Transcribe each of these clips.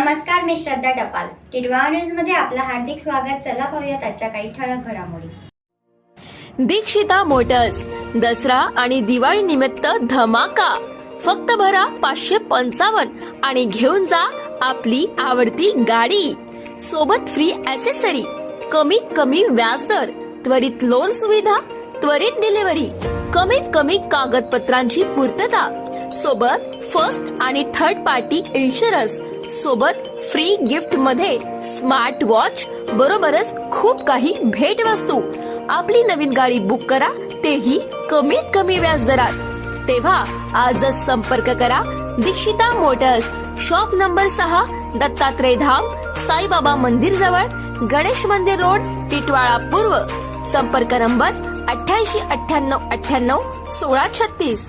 नमस्कार मी श्रद्धा टपाल. टिडवा न्यूजमध्ये आपलं हार्दिक स्वागत. चला पाहूयात आजच्या काही ठळक घडामोडी. दीक्षिता मोटर्स दसरा आणि दिवाळी निमित्त धमाका. फक्त भरा पाचशे पंचावन्न आणि घेऊन जा आपली आवडती गाडी. सोबत फ्री ऍसेसरी कमीत कमी व्याजदर त्वरित लोन सुविधा त्वरित डिलिव्हरी कमीत कमी कागदपत्रांची पूर्तता. सोबत फर्स्ट आणि थर्ड पार्टी इन्शुरन्स सोबत फ्री गिफ्टमध्ये स्मार्ट वॉच बरोबरच खूप काही भेट वस्तू आपली नवीन गाडी बुक करा तेही कमीत कमी व्याज दरात. तेव्हा आजच संपर्क करा दीक्षिता मोटर्स शॉप नंबर सहा दत्तात्रय धाम साईबाबा मंदिर जवळ गणेश मंदिर रोड टिटवाळा पूर्व. संपर्क नंबर अठ्याऐंशी अठ्ठ्याण्णव अठ्ठ्याण्णव सोळा छत्तीस.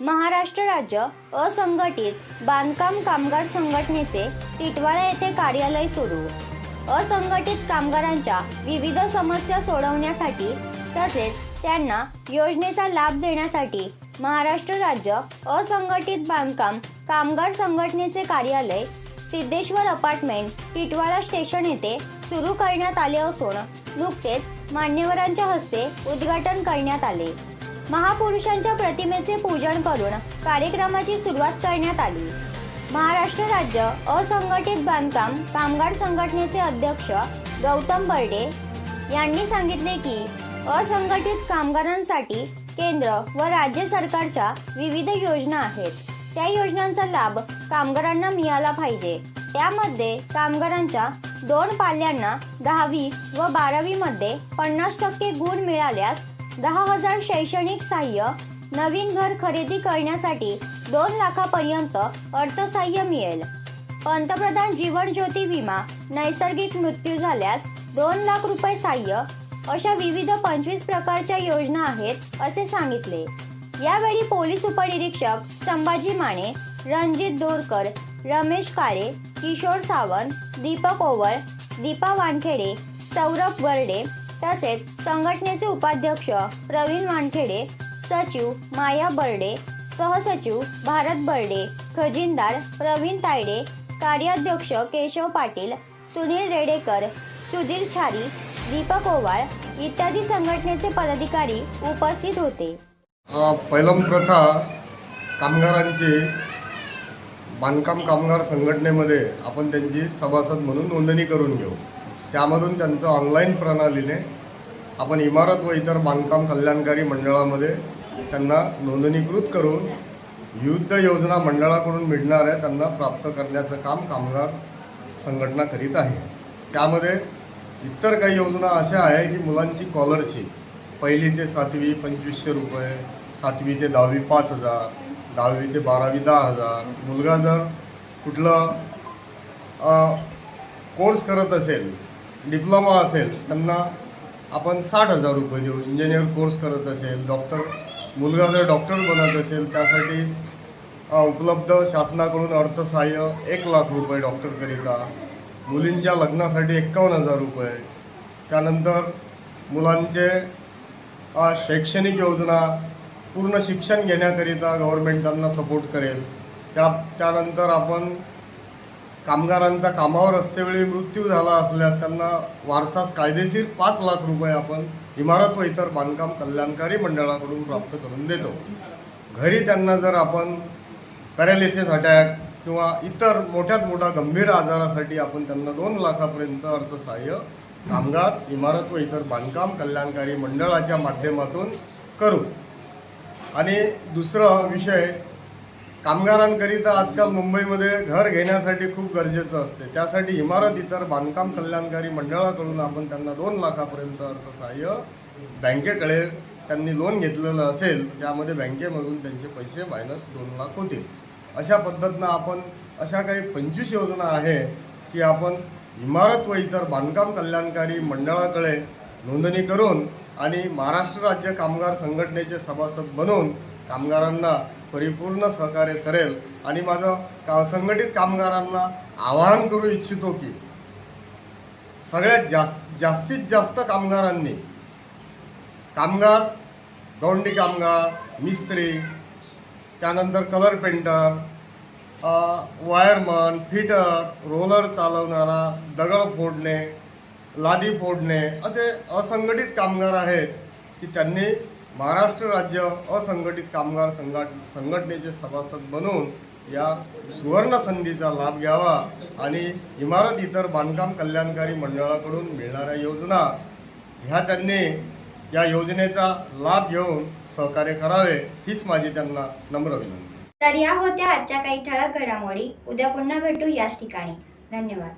महाराष्ट्र राज्य असंघटित बांधकाम कामगार संघटनेचे टिटवाळा येथे कार्यालय सुरू. असंघटित कामगारांच्या विविध समस्या सोडवण्यासाठी तसेच त्यांना योजनेचा लाभ देण्यासाठी महाराष्ट्र राज्य असंघटित बांधकाम कामगार संघटनेचे कार्यालय सिद्धेश्वर अपार्टमेंट टिटवाळा स्टेशन येथे सुरू करण्यात आले असून नुकतेच मान्यवरांच्या हस्ते उद्घाटन करण्यात आले. महापुरुषांच्या प्रतिमेचे पूजन करून कार्यक्रमाची सुरुवात करण्यात आली. महाराष्ट्र राज्य असंघटित बांधकाम कामगार संघटनेचे अध्यक्ष गौतम बर्डे यांनी सांगितले की असंघटित कामगारांसाठी केंद्र व राज्य सरकारच्या विविध योजना आहेत. त्या योजनांचा लाभ कामगारांना मिळाला पाहिजे. त्यामध्ये कामगारांच्या दोन पाल्यांना दहावी व बारावी मध्ये पन्नास टक्के गुण मिळाल्यास दहा हजार शैक्षणिक सहाय्य नवीन घर खरेदी करण्यासाठी दोन लाखापर्यंत अर्थसहाय्य मिळेल. पंतप्रधान जीवन ज्योती विमा नैसर्गिक मृत्यू झाल्यास दोन लाख रुपये सहाय्य अशा विविध पंचवीस प्रकारच्या योजना आहेत असे सांगितले. यावेळी पोलीस उपनिरीक्षक संभाजी माने रणजित दोरकर रमेश काळे किशोर सावंत दीपक ओवळ दीपा वानखेडे सौरभ वर्डे तसेच संघटनेचे उपाध्यक्ष प्रवीण वानखेडे सचिव माया बर्डे सहसचिव भारत बर्डे खजिनदार प्रवीण तायडे कार्याध्यक्ष केशव पाटील सुनील रेडेकर सुधीर छारी दीपक ओवाळ इत्यादी संघटनेचे पदाधिकारी उपस्थित होते. पैलम प्रथा कामगारांची बांधकाम कामगार संघटनेमध्ये आपण त्यांची सभासद म्हणून नोंदणी करून घेऊ. त्यामधून त्यांचं ऑनलाईन प्रणालीने आपण इमारत व इतर बांधकाम कल्याणकारी मंडळामध्ये त्यांना नोंदणीकृत करून विविध योजना मंडळाकडून मिळणाऱ्या त्यांना प्राप्त करण्याचं काम कामगार संघटना करीत आहे. त्यामध्ये इतर काही योजना अशा आहे की मुलांची स्कॉलरशिप पहिली ते सातवी पंचवीसशे रुपये सातवी ते दहावी पाच हजार दहावी ते बारावी दहा हजार. मुलगा जर कुठलं कोर्स करत असेल डिप्लोमा असेल त्यांना आपण साठ हजार रुपये देऊ. इंजिनियर कोर्स करत असेल डॉक्टर मुलगा जर डॉक्टर बनत असेल त्यासाठी उपलब्ध शासनाकडून अर्थसहाय्य एक लाख रुपये डॉक्टरकरिता मुलींच्या लग्नासाठी एक्कावन्न हजार रुपये. त्यानंतर मुलांचे शैक्षणिक योजना पूर्ण शिक्षण घेण्याकरिता गव्हर्मेंट त्यांना सपोर्ट करेल. त्या त्यानंतर आपण कामगारांचा कामावर असतेवेळी मृत्यू झाला असल्यास त्यांना वारसास कायदेशीर पाच लाख रुपये आपण इमारत व इतर बांधकाम कल्याणकारी मंडळाकडून प्राप्त करून देतो. घरी त्यांना जर आपण पॅरालिसिस अटॅक किंवा इतर मोठ्यात मोठा गंभीर आजारासाठी आपण त्यांना दोन लाखापर्यंत अर्थसहाय्य कामगार इमारत व इतर बांधकाम कल्याणकारी मंडळाच्या माध्यमातून करू. आणि दुसरा विषय कामगारांकरिता आजकाल मुंबईमध्ये घर घेण्यासाठी खूप गरजेचं असते. त्यासाठी इमारत इतर बांधकाम कल्याणकारी मंडळाकडून आपण त्यांना दोन लाखापर्यंत अर्थसहाय्य बँकेकडे त्यांनी लोन घेतलेलं असेल त्यामध्ये बँकेमधून त्यांचे पैसे मायनस दोन लाख होतील. अशा पद्धतीनं आपण अशा काही पंचवीस योजना आहे की आपण इमारत व इतर बांधकाम कल्याणकारी मंडळाकडे नोंदणी करून आणि महाराष्ट्र राज्य कामगार संघटनेचे सभासद बनवून कामगारांना परिपूर्ण सहकार्य करेल आणि माझं का संघटित कामगारांना आवाहन करू इच्छितो की सगळ्यात जास्त जास्तीत जास्त कामगारांनी कामगार गौंडी कामगार मिस्त्री त्यानंतर colour painter wireman fitter roller चालवणारा दगड फोडणे लादी फोडणे असे असंघटित कामगार आहेत की त्यांनी महाराष्ट्र राज्य असंघटित कामगार संघट संघटनेचे सभासद बनून या सुवर्ण संधीचा लाभ घ्यावा आणि इमारत इतर बांधकाम कल्याणकारी मंडळाकडून मिळणाऱ्या योजना ह्या त्यांनी या योजनेचा लाभ घेऊन सहकार्य करावे हीच माझी त्यांना नम्र विनंती. तर या होत्या आजच्या काही ठळक घडामोडी. उद्या पुन्हा भेटू याच ठिकाणी. धन्यवाद.